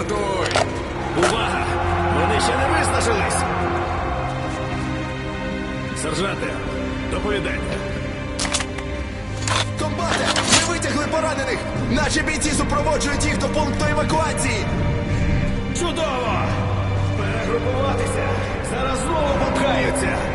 Стартуй! Увага! Вони ще не виснажились! Сержанте, доповідайте. Комбате, ми витягли поранених! Наші бійці супроводжують їх до пункту евакуації! Чудово! Перегрупуватися! Зараз знову попхаються!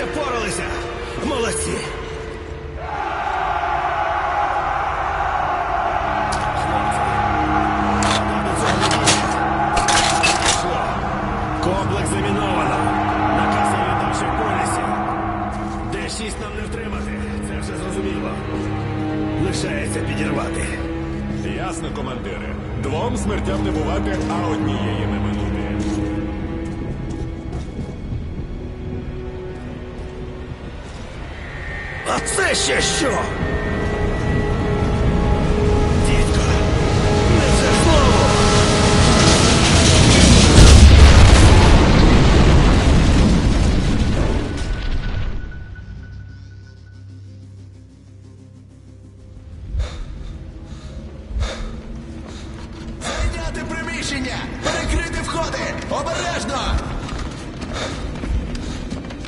Здається, поралися. Молодці. Комплекс заміновано. Наказ я віддав в полісі. Д-6 нам не втримати. Це все зрозуміло. Лишається підірвати. Ясно, командире. Двом смертям не бувати, а однієї не минути. А це ще що? Дідько, не це знову. Зайняти приміщення! Перекрити входи! Обережно!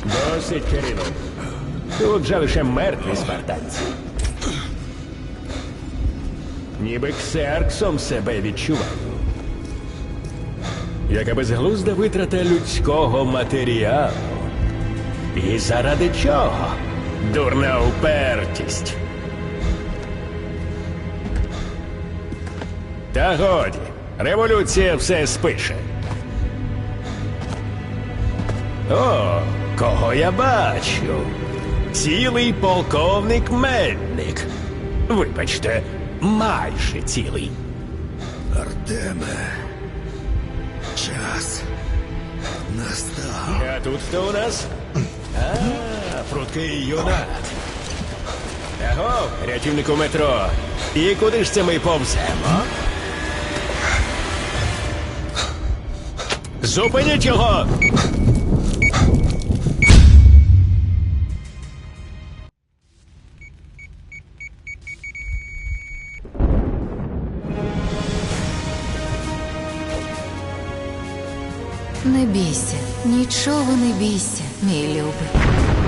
Досить, Кирило. Тут же лише мертві спартанці. Ніби ксерксом себе відчуваю. Яка безглузда витрата людського матеріалу. І заради чого? Дурна упертість. Та годі, революція все спише. О, кого я бачу? Цілий полковник Мельник. Вибачте, майже цілий. Артеме. Час. Настав. А тут хто у нас? А, прудкий юнак. Аго, рятівнику метро. І куди ж це ми повземо? Зупиніть його! Не бійся, нічого не бійся, мій любий.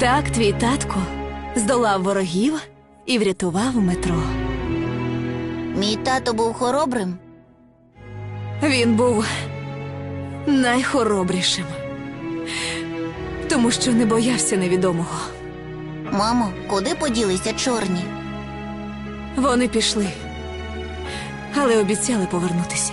Так, твій татко здолав ворогів і врятував метро. Мій тато був хоробрим. Він був найхоробрішим, тому що не боявся невідомого. Мамо, куди поділися чорні? Вони пішли, але обіцяли повернутися.